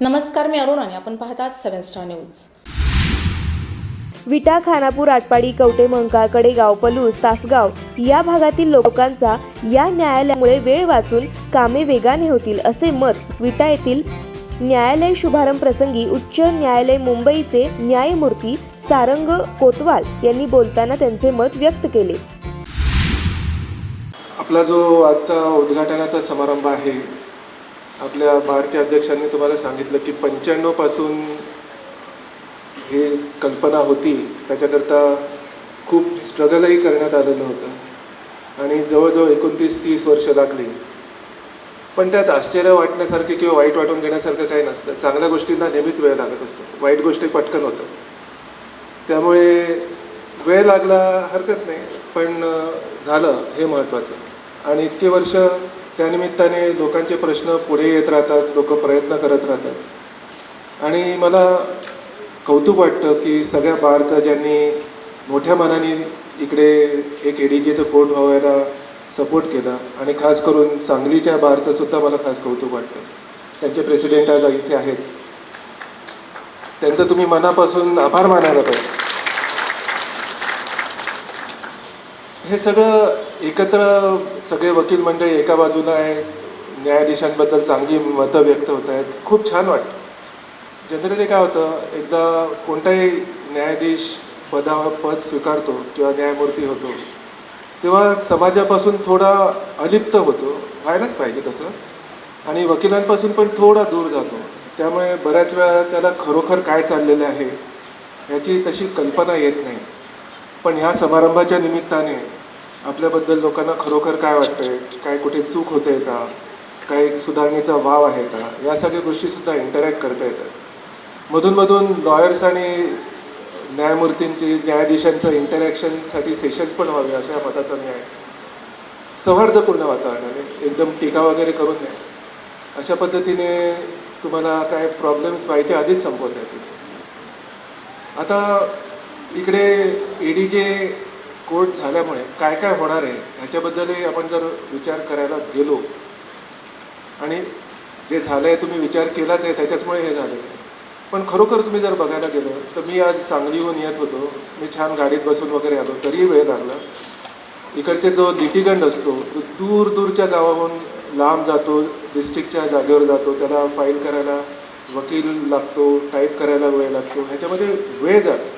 नमस्कार मी अरुण आणि आपण पाहतात seven star news. Vita Khanapur Atpadi Kavathe मंकाळकडे गाव पलूस तासगाव या भागातील लोकांचा या न्यायालयामुळे वेळ वाचून कामे वेगाने होतील असे मत विटा येथील न्यायालय शुभारंभ प्रसंगी उच्च न्यायालय मुंबईचे न्यायमूर्ती सारंग कोतवाल यांनी बोलताना त्यांचे मत व्यक्त केले. आपला जो आजचा उद्घाटनाचा समारंभ आहे आपल्या भारतीय अध्यक्षांनी तुम्हाला सांगितलं की पंच्याण्णवपासून ही कल्पना होती त्याच्याकरता खूप स्ट्रगलही करण्यात आलेलं होतं. आणि जवळजवळ एकोणतीस तीस वर्ष लागली. पण त्यात आश्चर्य वाटण्यासारखे किंवा वाईट वाटून घेण्यासारखं काही नसतं. चांगल्या गोष्टींना नेहमीच वेळ लागत असतो. वाईट गोष्टी पटकन होतं त्यामुळे वेळ लागला हरकत नाही. पण झालं हे महत्त्वाचं आणि इतके वर्ष त्यानिमित्ताने लोकांचे प्रश्न पुढे येत राहतात लोक प्रयत्न करत राहतात. आणि मला कौतुक वाटतं की सगळ्या बारचा ज्यांनी मोठ्या मनाने इकडे एक ए डी जीचं कोर्ट व्हावायला सपोर्ट केला आणि खास करून सांगलीच्या बारचं सुद्धा मला खास कौतुक वाटतं. त्यांचे प्रेसिडेंट आज इथे आहेत. त्यांचं तुम्ही मनापासून आभार मानायला पाहिजे. हे सगळं एकत्र सगळे वकील मंडळी एका बाजूला आहे. न्यायाधीशांबद्दल चांगली मतं व्यक्त होत आहेत. खूप छान वाटतं. जनरली काय होतं एकदा कोणताही न्यायाधीश पदावर पद स्वीकारतो किंवा न्यायमूर्ती होतो तेव्हा समाजापासून थोडा अलिप्त होतो. व्हायलाच पाहिजे तसं. आणि वकिलांपासून पण थोडा दूर जातो. त्यामुळे बऱ्याच वेळा त्याला खरोखर काय चाललेलं आहे याची तशी कल्पना येत नाही. पण ह्या समारंभाच्या निमित्ताने आपल्याबद्दल लोकांना खरोखर काय वाटतंय? काय कुठे चूक होते का? काही सुधारणेचा वाव आहे का? या सगळ्या गोष्टीसुद्धा इंटरॅक्ट करता येतात. मधूनमधून लॉयर्स आणि न्यायमूर्तींची न्यायाधीशांचं इंटरॅक्शनसाठी सेशन्स पण व्हावे अशा या मताचा मी आहे. सौहार्दपूर्ण वातावरणाने एकदम टीका वगैरे करून नाही. अशा पद्धतीने तुम्हाला काय प्रॉब्लेम्स व्हायच्या आधीच संपवता येतील. आता इकडे ए डी जे कोर्ट झाल्यामुळे काय काय होणार आहे ह्याच्याबद्दलही आपण जर विचार करायला गेलो आणि जे झालं आहे तुम्ही विचार केलाच आहे त्याच्याचमुळे हे झालं. आहे पण खरोखर तुम्ही जर बघायला गेलं तर मी आज सांगलीहून येत होतो मी छान गाडीत बसून वगैरे आलो तरीही वेळ लागला. इकडचे जो लिटिगंड असतो तो दूर दूरच्या गावाहून लांब जातो डिस्ट्रिक्टच्या जागेवर जातो त्याला फाईल करायला वकील लागतो टाईप करायला वेळ लागतो ह्याच्यामध्ये वेळ जातो.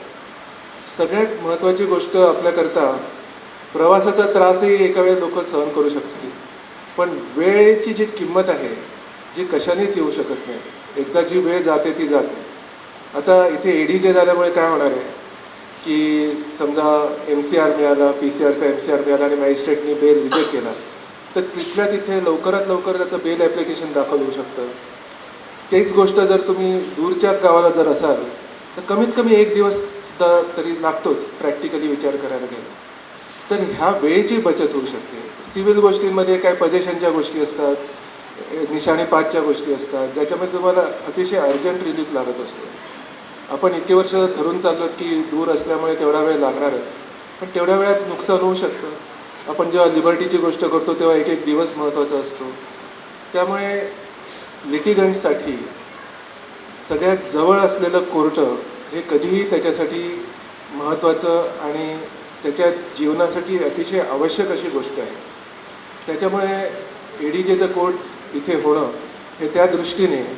सगळ्यात महत्त्वाची गोष्ट आपल्याकरता प्रवासाचा त्रासही एका वेळेस लोक सहन करू शकतील. पण वेळेची जी किंमत आहे जी कशानेच येऊ शकत नाही. एकदा जी वेळ जाते ती जाते. आता इथे ए डी जे झाल्यामुळे काय होणार आहे? की समजा एम सी आर मिळाला पी सी आरचा एम सी आर मिळाला आणि मॅजिस्ट्रेटनी बेल रिजेक्ट केला तर तिथल्या तिथे लवकरात लवकर त्याचं बेल ॲप्लिकेशन दाखल होऊ शकतं. तेच गोष्ट जर तुम्ही दूरच्या गावाला जर असाल तर कमीत कमी एक दिवस तर तरी लागतोच प्रॅक्टिकली विचार करायला गेला. तर ह्या वेळेची बचत होऊ शकते. सिव्हिल गोष्टींमध्ये काय पजेशनच्या गोष्टी असतात निशाणे पाचच्या गोष्टी असतात ज्याच्यामध्ये तुम्हाला अतिशय अर्जंट रिलीफ लागत असतो. आपण इतके वर्ष धरून चाललो की दूर असल्यामुळे तेवढा वेळ लागणारच. पण तेवढ्या वेळात नुकसान होऊ शकतं. आपण जेव्हा लिबर्टीची गोष्ट करतो तेव्हा एक एक दिवस महत्त्वाचा असतो. त्यामुळे लिटिगंटसाठी सगळ्यात जवळ असलेलं कोर्ट हे कधीही त्याच्यासाठी महत्त्वाचं आणि त्याच्या जीवनासाठी अतिशय आवश्यक अशी गोष्ट आहे. त्याच्यामुळे ए डी जेचं कोर्ट इथे होणं हे त्या दृष्टीने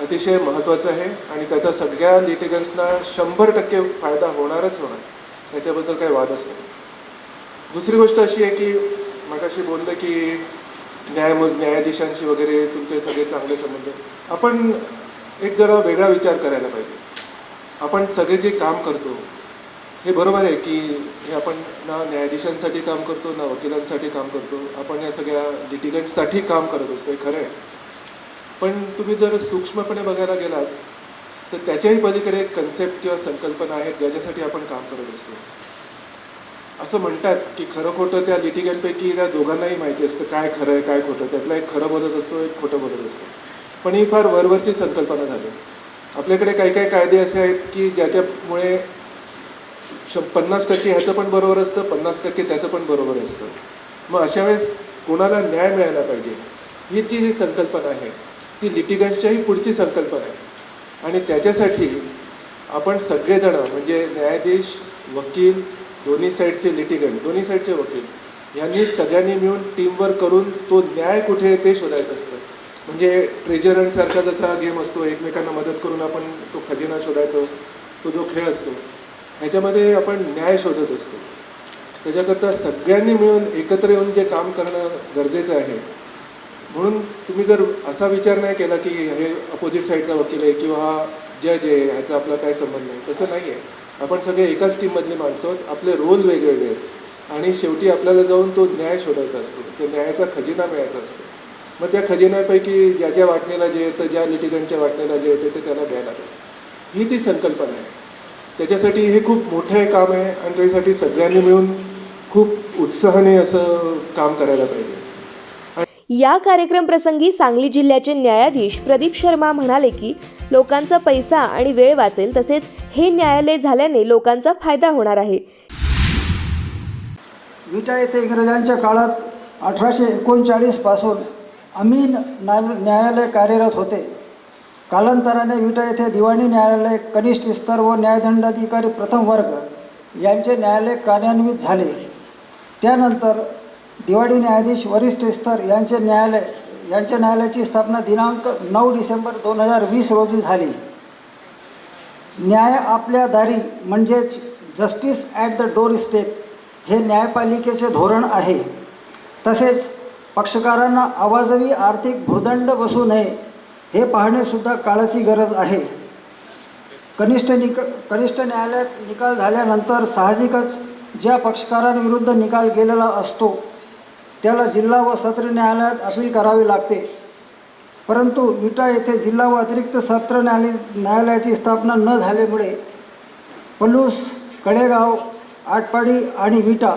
अतिशय महत्त्वाचं आहे आणि त्याचा सगळ्या लिटिगन्सना शंभर टक्के फायदा होणारच होणार. त्याच्याबद्दल काही वादच नाही. दुसरी गोष्ट अशी आहे की मगाशी बोललं की न्यायमू न्यायाधीशांशी वगैरे तुमचे सगळे चांगले संबंध. आपण एक जरा वेगळा विचार करायला पाहिजे. आपण सगळे जे काम करतो हे बरोबर आहे की हे आपण ना न्यायाधीशांसाठी काम करतो ना वकिलांसाठी काम करतो. आपण या सगळ्या लिटिगंटसाठी काम करत असतो हे खरं आहे. पण तुम्ही जर सूक्ष्मपणे बघायला गेलात तर त्याच्याही पलीकडे एक कन्सेप्ट किंवा संकल्पना आहेत ज्याच्यासाठी आपण काम करत असतो. असं म्हणतात की खरं खोटं त्या लिटिगंटपैकी त्या दोघांनाही माहिती असतं काय खरं आहे काय खोटं त्यातला एक खरं बोलत असतो एक खोटं बोलत असतो. पण ही फार वरवरची संकल्पना झाली. आपल्याकडे काही काही कायदे असे आहेत की ज्याच्यामुळे श पन्नास टक्के ह्याचं पण बरोबर असतं पन्नास टक्के त्याचं पण बरोबर असतं. मग अशा वेळेस कोणाला न्याय मिळायला पाहिजे? ही जी जी संकल्पना आहे ती लिटिगन्सच्याही पुढची संकल्पना आहे. आणि त्याच्यासाठी आपण सगळेजणं म्हणजे न्यायाधीश वकील दोन्ही साईडचे लिटिगंट दोन्ही साईडचे वकील यांनी सगळ्यांनी मिळून टीमवर्क करून तो न्याय कुठे आहे ते शोधायचं असतं. म्हणजे ट्रेजर जसा गेम असतो एकमेकांना मदत करून आपण तो खजिना शोधायचो तो जो खेळ असतो ह्याच्यामध्ये आपण न्याय शोधत असतो. त्याच्याकरता सगळ्यांनी मिळून एकत्र येऊन जे काम करणं गरजेचं आहे. म्हणून तुम्ही जर असा विचार नाही केला की हे अपोजिट साईडचा वकील आहे किंवा हा जज आहे ह्याचा आपला काय संबंध नाही. तसं नाही आहे. आपण सगळे एकाच टीममधली माणसं आहोत आपले रोल वेगवेगळे आहेत. आणि शेवटी आपल्याला जाऊन तो न्याय शोधायचा असतो. त्या न्यायाचा खजिना मिळायचा असतो. मग त्या खजिन्यापैकी ज्या ज्या वाटणीला जे येतं ज्या लिटिगंटच्या वाटणीला जे येते ते त्याला द्यायला लागेल. ही ती संकल्पना आहे. त्याच्यासाठी हे खूप मोठं हे काम आहे आणि त्याच्यासाठी सगळ्यांनी मिळून खूप उत्साहाने असं काम करायला पाहिजे. या कार्यक्रम प्रसंगी सांगली जिल्ह्याचे न्यायाधीश प्रदीप शर्मा म्हणाले की लोकांचा पैसा आणि वेळ वाचेल तसेच हे न्यायालय झाल्याने लोकांचा फायदा होणार आहे. विटा येथे इंग्रजांच्या काळात अठराशे एकोणचाळीसपासून अमीन ना न्यायालय कार्यरत होते. कालांतराने विटा येथे दिवाणी न्यायालय कनिष्ठ स्तर व न्यायदंडाधिकारी प्रथम वर्ग यांचे न्यायालय कार्यान्वित झाले. त्यानंतर दिवाळी न्यायाधीश वरिष्ठ स्तर यांचे न्यायालय यांच्या न्यायालयाची स्थापना दिनांक नऊ डिसेंबर दोन हजार वीस रोजी झाली. न्याय आपल्या दारी म्हणजेच justice at the door step हे न्यायपालिकेचे धोरण आहे. तसेच पक्षकारांना आवाजवी आर्थिक भूदंड बसू नये हे पाहणेसुद्धा काळाची गरज आहे. कनिष्ठ निक कनिष्ठ न्यायालयात निकाल झाल्यानंतर साहजिकच ज्या पक्षकारांविरुद्ध निकाल गेलेला असतो त्याला जिल्हा व सत्र न्यायालयात अपील करावी लागते. परंतु विटा येथे जिल्हा व अतिरिक्त सत्र न्यायालय न्यायालयाची स्थापना न झाल्यामुळे पलूस कडेगाव आटपाडी आणि विटा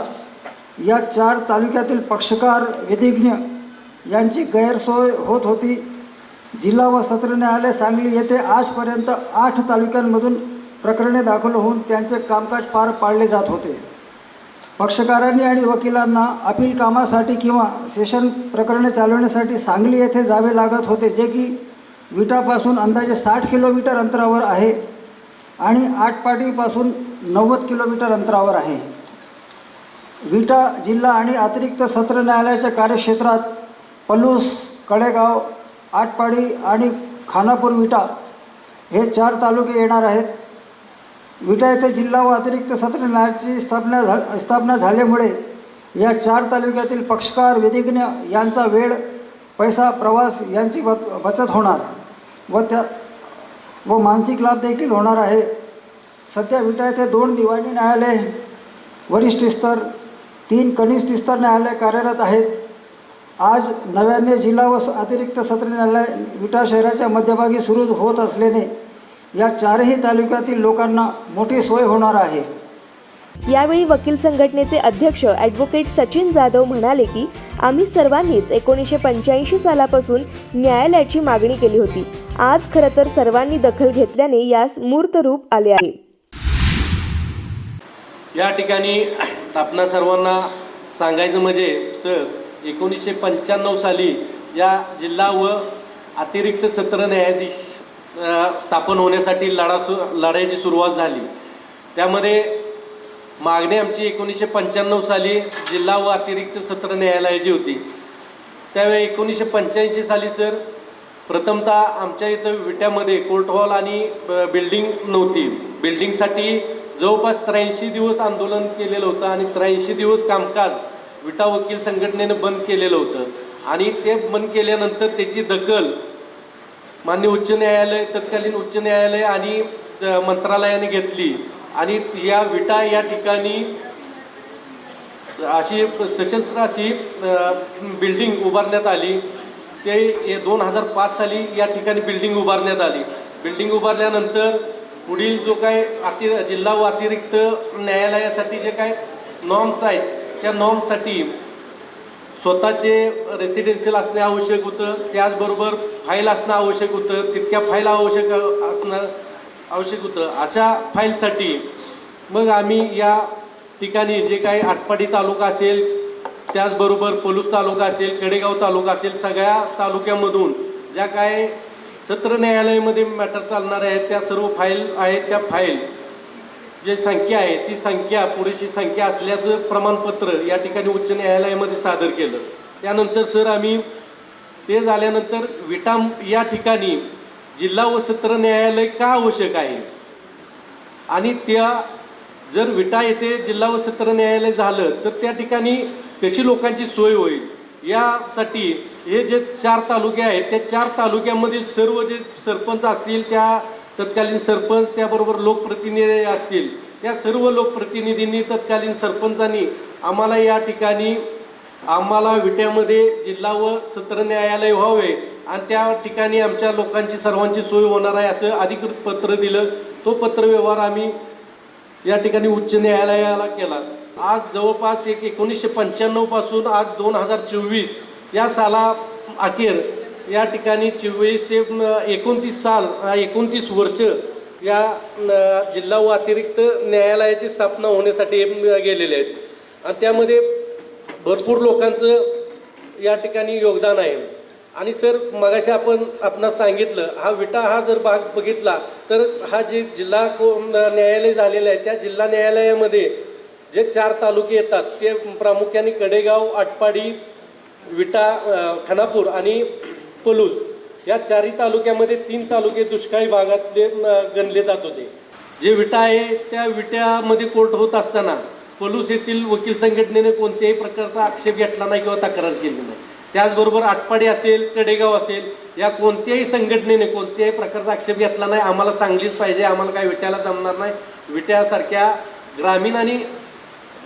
या चार तालुक्यातील पक्षकार विधिज्ञ यांची गैरसोय होत होती. जिल्हा व सत्र न्यायालय सांगली येथे आजपर्यंत आठ तालुक्यांमधून प्रकरणे दाखल होऊन त्यांचे कामकाज पार पाडले जात होते. पक्षकारांनी आणि वकिलांना अपील कामासाठी किंवा सेशन प्रकरणे चालवण्यासाठी सांगली येथे जावे लागत होते जे की विटापासून अंदाजे साठ किलोमीटर अंतरावर आहे आणि आटपाडीपासून नव्वद किलोमीटर अंतरावर आहे. विटा जिल्हा आणि अतिरिक्त सत्र न्यायालयाच्या कार्यक्षेत्रात पलूस कडेगाव आटपाडी आणि खानापूर विटा हे चार तालुके येणार आहेत. विटा येथे जिल्हा व अतिरिक्त सत्र न्यायालयाची स्थापना झा स्थापना झाल्यामुळे या चार तालुक्यातील पक्षकार विधिज्ञ यांचा वेळ पैसा प्रवास यांची बच बचत होणार व त्या व मानसिक लाभ देखील होणार आहे. सध्या विटा येथे दोन दिवाणी न्यायालय वरिष्ठ स्तर तीन कनिष्ठ स्तर न्यायालय कार्यरत आहेत. आज नव्याने जिल्हा व स- अतिरिक्त सत्र न्यायालय विटा शहराच्या मध्यभागी सुरू होत असल्याने या चारही तालुक्यातील लोकांना मोठी सोय होणार आहे. यावेळी वकील संघटनेचे अध्यक्ष ॲडव्होकेट सचिन जाधव म्हणाले की आम्ही सर्वांनीच एकोणीसशे पंच्याऐंशी सालापासून न्यायालयाची मागणी केली होती. आज खरं तर सर्वांनी दखल घेतल्याने यास मूर्त रूप आले आहे. या ठिकाणी आपणा सर्वांना सांगायचं म्हणजे सर एकोणीसशे पंच्याण्णव साली या जिल्हा व अतिरिक्त सत्र न्यायाधीश स्थापन होण्यासाठी लढा सु लढाईची सुरुवात झाली. त्यामध्ये मागणी आमची एकोणीसशे पंच्याण्णव साली जिल्हा व अतिरिक्त सत्र न्यायालयाची होती. त्यावेळी एकोणीसशे पंच्याऐंशी साली सर प्रथमतः आमच्या इथं विट्यामध्ये कोर्ट हॉल आणि ब- बिल्डिंग नव्हती. बिल्डिंगसाठी जवळपास त्र्याऐंशी दिवस आंदोलन केलेलं होतं आणि त्र्याऐंशी दिवस कामकाज विटा वकील संघटनेनं बंद केलेलं होतं. आणि ते बंद केल्यानंतर त्याची दखल मान्य उच्च न्यायालय तत्कालीन उच्च न्यायालय आणि मंत्रालयाने घेतली. आणि या विटा या ठिकाणी अशी सशस्त्र अशी बिल्डिंग उभारण्यात आली. ते दोन हजार पाच साली या ठिकाणी बिल्डिंग उभारण्यात आली. बिल्डिंग उभारल्यानंतर पुढील जो काय अति जिल्हा व अतिरिक्त न्यायालयासाठी जे काय नॉर्म्स आहेत त्या नॉर्म्ससाठी स्वतःचे रेसिडेन्शियल असणे आवश्यक होतं. त्याचबरोबर फाईल असणं आवश्यक होतं. तितक्या फाईल आवश्यक असणं आवश्यक होतं. अशा फाईलसाठी मग आम्ही या ठिकाणी जे काही आटपाडी तालुका असेल त्याचबरोबर पलूस तालुका असेल कडेगाव तालुका असेल सगळ्या तालुक्यामधून ज्या काय सत्र न्यायालयामध्ये मॅटर चालणार आहेत त्या सर्व फाईल आहेत त्या फाईल जे संख्या आहे ती संख्या पुरेशी संख्या असल्याचं प्रमाणपत्र या ठिकाणी उच्च न्यायालयामध्ये सादर केलं. त्यानंतर सर आम्ही ते झाल्यानंतर विटा या ठिकाणी जिल्हा व सत्र न्यायालय का आवश्यक आहे? आणि त्या जर विटा येथे जिल्हा व सत्र न्यायालय झालं तर त्या ठिकाणी कशी लोकांची सोय होईल? यासाठी हे जे चार तालुके आहेत त्या चार तालुक्यामधील सर्व जे सरपंच असतील त्या तत्कालीन सरपंच त्याबरोबर लोकप्रतिनिधी असतील त्या सर्व लोकप्रतिनिधींनी तत्कालीन सरपंचांनी आम्हाला या ठिकाणी आम्हाला विट्यामध्ये जिल्हा व सत्र न्यायालय व्हावे आणि त्या ठिकाणी आमच्या लोकांची सर्वांची सोय होणार आहे असं अधिकृत पत्र दिलं. तो पत्रव्यवहार आम्ही या ठिकाणी उच्च न्यायालयाला केला. आज जवळपास एक एकोणीसशे पंच्याण्णवपासून आज दोन हजार चोवीस या साला अखेर या ठिकाणी चोवीस ते एकोणतीस साल एकोणतीस वर्ष या न, जिल्हा व अतिरिक्त न्यायालयाची स्थापना होण्यासाठी गेलेले आहेत. आणि त्यामध्ये भरपूर लोकांचं या ठिकाणी योगदान आहे. आणि सर मगाशी आपण आपणास सांगितलं हा विटा हा जर भाग बघितला तर हा जे जिल्हा को न्यायालय झालेलं आहे त्या जिल्हा न्यायालयामध्ये जे चार तालुके येतात ते प्रामुख्याने कडेगाव आटपाडी विटा खानापूर आणि पलूस या चारही तालुक्यामध्ये तीन तालुके दुष्काळी भागातले गणले जात होते. जे विटा आहे त्या विट्यामध्ये कोर्ट होत असताना पलूस येथील वकील संघटनेने कोणत्याही प्रकारचा आक्षेप घेतला नाही किंवा तक्रार केली नाही. त्याचबरोबर आटपाडी असेल कडेगाव असेल या कोणत्याही संघटनेने कोणत्याही प्रकारचा आक्षेप घेतला नाही. आम्हाला सांगलीच पाहिजे आम्हाला काय विट्याला जमणार नाही. विट्यासारख्या ग्रामीण आणि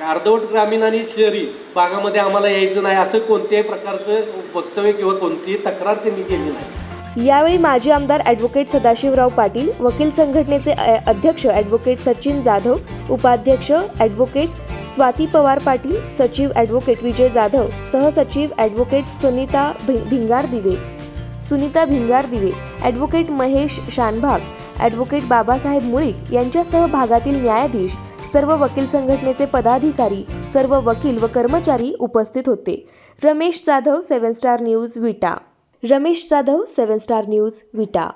अर्धवट ग्रामीण आणि शहरी भागामध्ये आम्हाला यायचं नाही असं कोणत्याही प्रकारचं वक्तव्य किंवा कोणतीही तक्रार त्यांनी केली नाही. यावेळी माजी आमदार ॲडव्होकेट सदाशिवराव पाटील वकील संघटनेचे अध्यक्ष ॲडव्होकेट सचिन जाधव उपाध्यक्ष ॲडव्होकेट स्वाती पवार पाटील सचिव ॲडव्होकेट विजय जाधव सहसचिव ॲडव्होकेट सुनीता भिंगार दिवे सुनीता भिंगार दिवे ॲडव्होकेट महेश शानभाग ॲडव्होकेट बाबासाहेब मुळीक यांच्यासह भागातील न्यायाधीश सर्व वकील संघटनेचे पदाधिकारी सर्व वकील व कर्मचारी उपस्थित होते. Ramesh Jadhav seven star news Vita. Ramesh Jadhav seven star news Vita.